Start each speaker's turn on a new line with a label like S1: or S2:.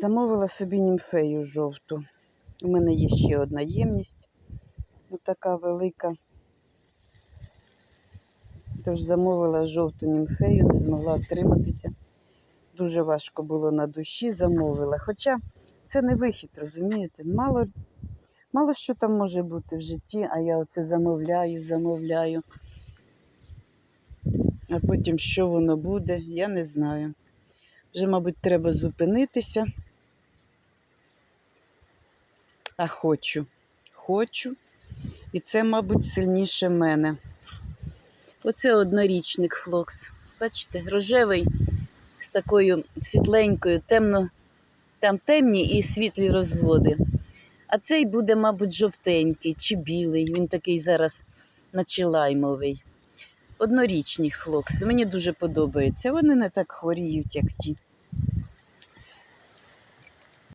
S1: Замовила собі німфею жовту. У мене є ще одна ємність, така велика. Тож замовила жовту німфею, не змогла втриматися. Дуже важко було на душі, замовила. Хоча це не вихід, розумієте? Мало, мало що там може бути в житті, а я оце замовляю, замовляю. А потім що воно буде, я не знаю. Вже, мабуть, треба зупинитися. А хочу. Хочу. І це, мабуть, сильніше мене. Оце однорічник флокс. Бачите, рожевий з такою світленькою, темно, там темні і світлі розводи. А цей буде, мабуть, жовтенький чи білий. Він такий зараз наче лаймовий. Однорічні флокси. Мені дуже подобається. Вони не так хворіють, як ті.